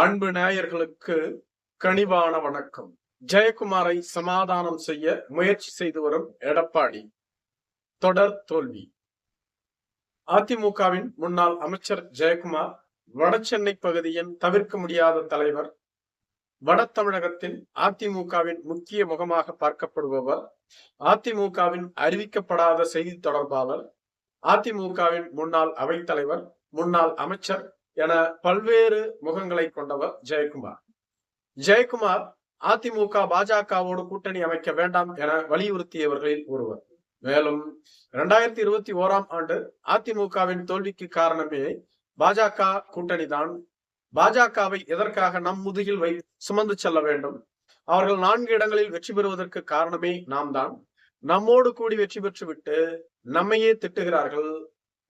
அன்பு நேயர்களுக்கு கனிவான வணக்கம். ஜெயக்குமாரை சமாதானம் செய்ய முயற்சி செய்து வரும் எடப்பாடி. தொடர் தோல்வி. அதிமுகவின் முன்னாள் அமைச்சர் ஜெயக்குமார் வடசென்னை பகுதியின் தவிர்க்க முடியாத தலைவர் வட தமிழகத்தின் அதிமுகவின் முக்கிய முகமாக பார்க்கப்படுபவர் அதிமுகவின் அறிவிக்கப்படாத செய்தி தொடர்பாளர் அதிமுகவின் முன்னாள் அவைத்தலைவர் முன்னாள் அமைச்சர் என பல்வேறு முகங்களை கொண்டவர் ஜெயக்குமார். ஜெயக்குமார் அதிமுக பாஜகவோடு கூட்டணி அமைக்க வேண்டாம் என வலியுறுத்தியவர்களில் ஒருவர். மேலும் இரண்டாயிரத்தி இருபத்தி ஓராம் ஆண்டு அதிமுகவின் தோல்விக்கு காரணமே பாஜக கூட்டணி தான் பாஜகவை எதற்காக நம் முதுகில் வை சுமந்து செல்ல வேண்டும்? அவர்கள் நான்கு இடங்களில் வெற்றி பெறுவதற்கு காரணமே நாம் தான் நம்மோடு கூடி வெற்றி பெற்றுவிட்டு நம்மையே திட்டுகிறார்கள்.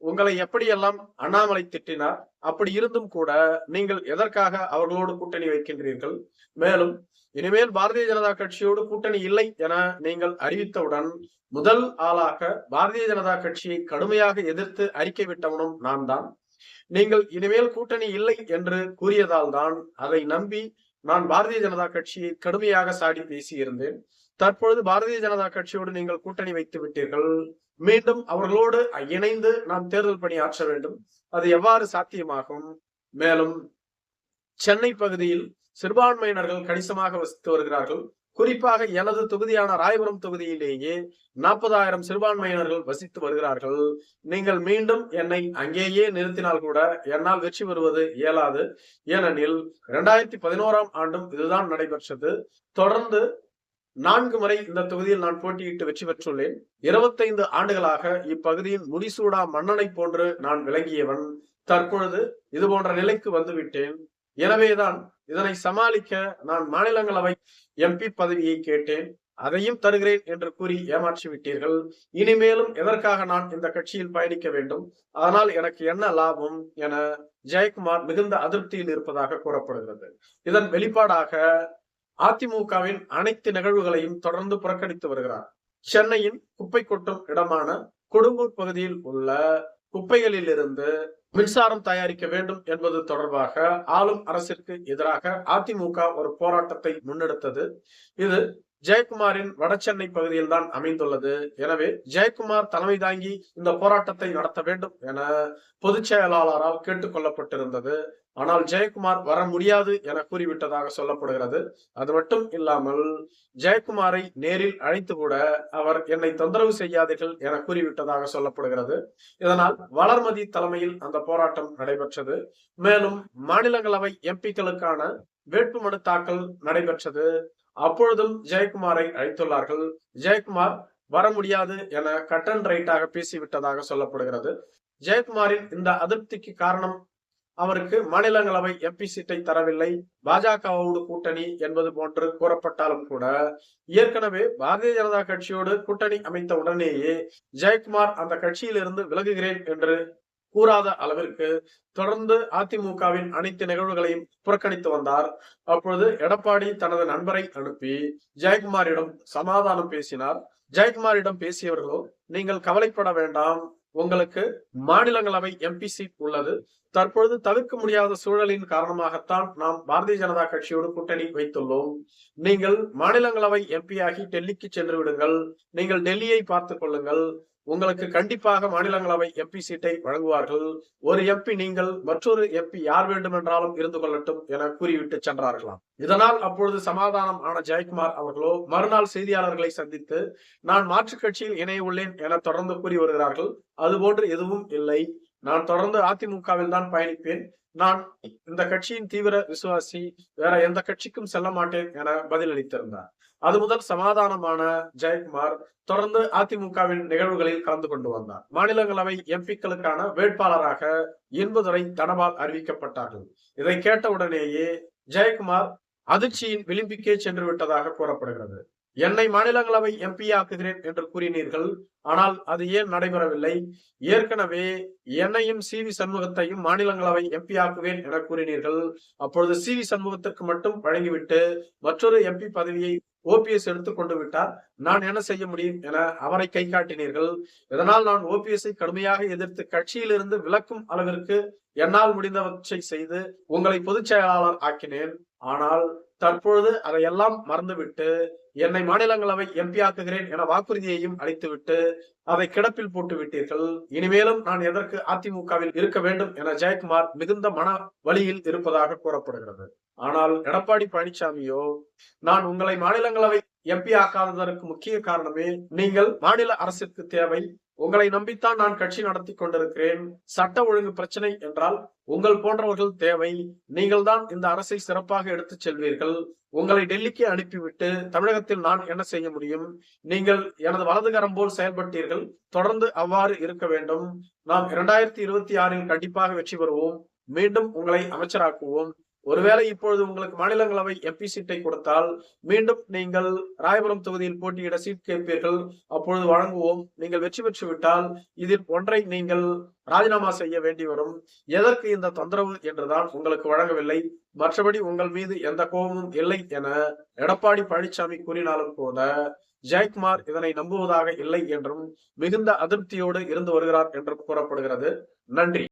உங்களை எப்படியெல்லாம் அண்ணாமலை திட்டினார் அப்படி இருந்தும் கூட நீங்கள் எதற்காக அவர்களோடு கூட்டணி வைக்கின்றீர்கள்? மேலும் இனிமேல் பாரதிய ஜனதா கட்சியோடு கூட்டணி இல்லை என நீங்கள் அறிவித்தவுடன் முதல் ஆளாக பாரதிய ஜனதா கட்சியை கடுமையாக எதிர்த்து அறிக்கை விட்டவனும் நான் தான். நீங்கள் இனிமேல் கூட்டணி இல்லை என்று கூறியதால் தான் அதை நம்பி நான் பாரதிய ஜனதா கட்சியை கடுமையாக சாடி பேசியிருந்தேன். தற்பொழுது பாரதிய ஜனதா கட்சியோடு நீங்கள் கூட்டணி வைத்து விட்டீர்கள். மீண்டும் அவர்களோடு இணைந்து நாம் தேர்தல் பணி ஆற்ற வேண்டும். அது எவ்வாறு சாத்தியமாகும்? மேலும் சென்னை பகுதியில் சிறுபான்மையினர்கள் கணிசமாக வசித்து வருகிறார்கள். குறிப்பாக எனது தொகுதியான ராயபுரம் தொகுதியிலேயே நாற்பதாயிரம் சிறுபான்மையினர்கள் வசித்து வருகிறார்கள். நீங்கள் மீண்டும் என்னை அங்கேயே நிறுத்தினால் கூட என்னால் வெற்றி பெறுவது இயலாது. ஏனெனில் இரண்டாயிரத்தி பதினோராம் ஆண்டும் இதுதான் நடைபெற்றது. தொடர்ந்து நான்கு முறை இந்த தொகுதியில் நான் போட்டியிட்டு வெற்றி பெற்றுள்ளேன். இருபத்தைந்து ஆண்டுகளாக இப்பகுதியின் முடிசூடா மன்னனை போன்று நான் விளங்கியவன். தற்பொழுது இது போன்ற நிலைக்கு வந்துவிட்டேன். எனவேதான் இதனை சமாளிக்க நான் மாநிலங்களவை எம்பி பதவியை கேட்டேன். அதையும் தருகிறேன் என்று கூறி ஏமாற்றி விட்டீர்கள் இனிமேலும் எதற்காக நான் இந்த கட்சியில் பயணிக்க வேண்டும்? அதனால் எனக்கு என்ன லாபம் என ஜெயக்குமார் மிகுந்த அதிருப்தியில் இருப்பதாக கூறப்படுகிறது. இதன் வெளிப்பாடாக அதிமுகவின் அனைத்து நிகழ்வுகளையும் தொடர்ந்து புறக்கணித்து வருகிறார். சென்னையின் குப்பை கொட்டும் இடமான கொடுங்கூர் பகுதியில் உள்ள குப்பைகளில் இருந்து மின்சாரம் தயாரிக்க வேண்டும் என்பது தொடர்பாக ஆளும் அரசிற்கு எதிராக அதிமுக ஒரு போராட்டத்தை முன்னெடுத்தது. இது ஜெயக்குமாரின் வடசென்னை பகுதியில் தான் அமைந்துள்ளது. எனவே ஜெயக்குமார் தலைமை தாங்கி இந்த போராட்டத்தை நடத்த வேண்டும் என பொதுச் செயலாளரால் கேட்டுக்கொள்ளப்பட்டிருந்தது ஆனால் ஜெயக்குமார் வர முடியாது என கூறிவிட்டதாக சொல்லப்படுகிறது. அது மட்டும் இல்லாமல் ஜெயக்குமாரை நேரில் அழைத்து கூட அவர் என்னை தொந்தரவு செய்யாதீர்கள் என கூறிவிட்டதாக சொல்லப்படுகிறது. இதனால் வளர்மதி தலைமையில் அந்த போராட்டம் நடைபெற்றது. மேலும் மாநிலங்களவை எம்பிக்களுக்கான வேட்புமனு தாக்கல் நடைபெற்றது. அப்பொழுதும் ஜெயக்குமாரை அழைத்துள்ளார்கள். ஜெயக்குமார் வர முடியாது என கட் அண்ட் ரைட்டாக பேசிவிட்டதாக சொல்லப்படுகிறது. ஜெயக்குமாரின் இந்த அதிருப்திக்கு காரணம் அவருக்கு மாநிலங்களவை எம்பி சீட்டை தரவில்லை. பாஜகவோடு கூட்டணி என்பது போன்று கூறப்பட்டாலும் கூட ஏற்கனவே பாரதிய ஜனதா கட்சியோடு கூட்டணி அமைத்த உடனேயே ஜெயக்குமார் அந்த கட்சியிலிருந்து விலகுகிறேன் என்று கூறாத அளவிற்கு தொடர்ந்து அதிமுகவின் அனைத்து நிகழ்வுகளையும் புறக்கணித்து வந்தார். அப்பொழுது எடப்பாடி தனது நண்பரை அனுப்பி ஜெயக்குமாரிடம் சமாதானம் பேசினார். ஜெயக்குமாரிடம் பேசியவர்களோ நீங்கள் கவலைப்பட வேண்டாம். உங்களுக்கு மாநிலங்களவை எம்பி சீட் உள்ளது. தற்பொழுது தவிர்க்க முடியாத சூழலின் காரணமாகத்தான் நாம் பாரதிய ஜனதா கட்சியோடு கூட்டணி வைத்துள்ளோம். நீங்கள் மாநிலங்களவை எம்பி ஆகி டெல்லிக்கு சென்று விடுங்கள். நீங்கள் டெல்லியை பார்த்துக் கொள்ளுங்கள். உங்களுக்கு கண்டிப்பாக மாநிலங்களவை எம்பி சீட்டை வழங்குவார்கள். ஒரு எம்பி நீங்கள் மற்றொரு எம்பி யார் வேண்டுமென்றாலும் இருந்து கொள்ளட்டும் என கூறிவிட்டு சென்றார்களாம். இதனால் அப்பொழுது சமாதானம் ஆன ஜெயக்குமார் அவர்களோ மறுநாள் செய்தியாளர்களை சந்தித்து நான் மாற்றுக் கட்சியில் இணைய உள்ளேன் என தொடர்ந்து கூறி வருகிறார்கள். அதுபோன்று எதுவும் இல்லை. நான் தொடர்ந்து அதிமுகவில் தான் பயணிப்பேன். நான் இந்த கட்சியின் தீவிர விசுவாசி வேற எந்த கட்சிக்கும் செல்ல மாட்டேன் என பதிலளித்திருந்தார். அது முதல் சமாதானமான ஜெயக்குமார் தொடர்ந்து அதிமுகவின் நிகழ்வுகளில் கலந்து கொண்டு வந்தார். மாநிலங்களவை எம்பிக்களுக்கான வேட்பாளராக இன்பதுரை தனபால் அறிவிக்கப்பட்டார்கள். இதை கேட்டவுடனேயே ஜெயக்குமார் அதிர்ச்சியின் விளிம்பிக்கே சென்று விட்டதாக கூறப்படுகிறது. என்னை மாநிலங்களவை எம்பி ஆக்குகிறேன் என்று கூறினீர்கள். ஆனால் அது ஏன் நடைபெறவில்லை? ஏற்கனவே என்னையும் சி. வி. சண்முகத்தையும் மாநிலங்களவை எம்பி ஆக்குவேன் என கூறினீர்கள். அப்பொழுது சி. வி. சண்முகத்திற்கு மட்டும் வழங்கிவிட்டு மற்றொரு எம்பி பதவியை ஓபிஎஸ் எடுத்துக்கொண்டு விட்டார். நான் என்ன செய்ய முடியும் என அவரை கை காட்டினீர்கள். இதனால் நான் ஓபிஎஸ்ஐ கடுமையாக எதிர்த்து கட்சியிலிருந்து விலக்கும் அளவிற்கு என்னால் முடிந்தவற்றை செய்து உங்களை பொதுச் செயலாளர் ஆக்கினேன். ஆனால் தற்பொழுது அதையெல்லாம் மறந்துவிட்டு என்னை மாநிலங்களவை எம்பி ஆக்குகிறேன் என வாக்குறுதியையும் அளித்துவிட்டு அதை கிடப்பில் போட்டு விட்டீர்கள். இனிமேலும் நான் எதற்கு அதிமுகவில் இருக்க வேண்டும் என ஜெயக்குமார் மிகுந்த மன வழியில் இருப்பதாக கூறப்படுகிறது. ஆனால் எடப்பாடி பழனிசாமியோ நான் உங்களை மாநிலங்களவை எம்பி ஆக்காததற்கு முக்கிய காரணமே நீங்கள் மாநில அரசிற்கு தேவை. உங்களை நம்பித்தான் நான் கட்சி நடத்தி கொண்டிருக்கிறேன். சட்ட ஒழுங்கு பிரச்சனை என்றால் உங்கள் போன்றவர்கள் தேவை. நீங்கள் தான் இந்த அரசை சிறப்பாக எடுத்துச் செல்வீர்கள். உங்களை டெல்லிக்கு அனுப்பிவிட்டு தமிழகத்தில் நான் என்ன செய்ய முடியும்? நீங்கள் எனது வலதுகரம் போல் செயல்பட்டீர்கள். தொடர்ந்து அவ்வாறு இருக்க வேண்டும். நாம் இரண்டாயிரத்தி இருபத்தி ஆறில் கண்டிப்பாக வெற்றி பெறுவோம். மீண்டும் உங்களை அமைச்சராக்குவோம். ஒருவேளை இப்பொழுது உங்களுக்கு மாநிலங்களவை எம்பி சீட்டை கொடுத்தால் மீண்டும் நீங்கள் ராயபுரம் தொகுதியில் போட்டியிட சீட் கேட்பீர்கள். அப்பொழுது வழங்குவோம். நீங்கள் வெற்றி பெற்று விட்டால் இதில் ஒன்றை நீங்கள் ராஜினாமா செய்ய வேண்டி வரும். எதற்கு இந்த தொந்தரவு என்றுதான் உங்களுக்கு வழங்கவில்லை. மற்றபடி உங்கள் மீது எந்த கோபமும் இல்லை என எடப்பாடி பழனிசாமி கூறினாலும் கூட ஜெயக்குமார் இதனை நம்புவதாக இல்லை என்றும் மிகுந்த அதிருப்தியோடு இருந்து வருகிறார் என்றும் கூறப்படுகிறது. நன்றி.